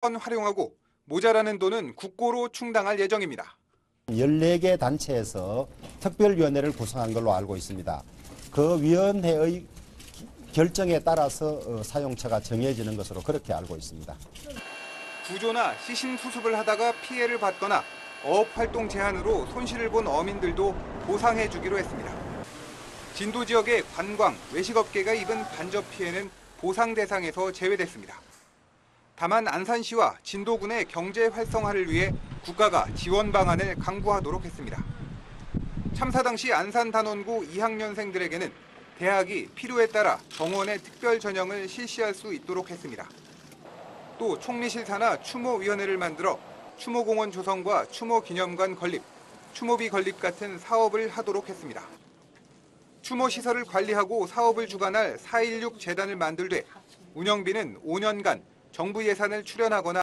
번 활용하고 모자라는 돈은 국고로 충당할 예정입니다. 14개 단체에서 특별위원회를 구성한 걸로 알고 있습니다. 그 위원회의 기- 결정에 따라서 어, 사용처가 정해지는 것으로 그렇게 알고 있습니다. 구조나 시신 수습을 하다가 피해를 받거나 어업 활동 제한으로 손실을 본 어민들도 보상해 주기로 했습니다. 진도 지역의 관광, 외식업계가 입은 간접 피해는 보상 대상에서 제외됐습니다. 다만 안산시와 진도군의 경제 활성화를 위해 국가가 지원 방안을 강구하도록 했습니다. 참사 당시 안산 단원구 2학년생들에게는 대학이 필요에 따라 정원의 특별 전형을 실시할 수 있도록 했습니다. 또 총리실사나 추모위원회를 만들어 추모공원 조성과 추모기념관 건립, 추모비 건립 같은 사업을 하도록 했습니다. 추모시설을 관리하고 사업을 주관할 416 재단을 만들되 운영비는 5년간 정부 예산을 출연하거나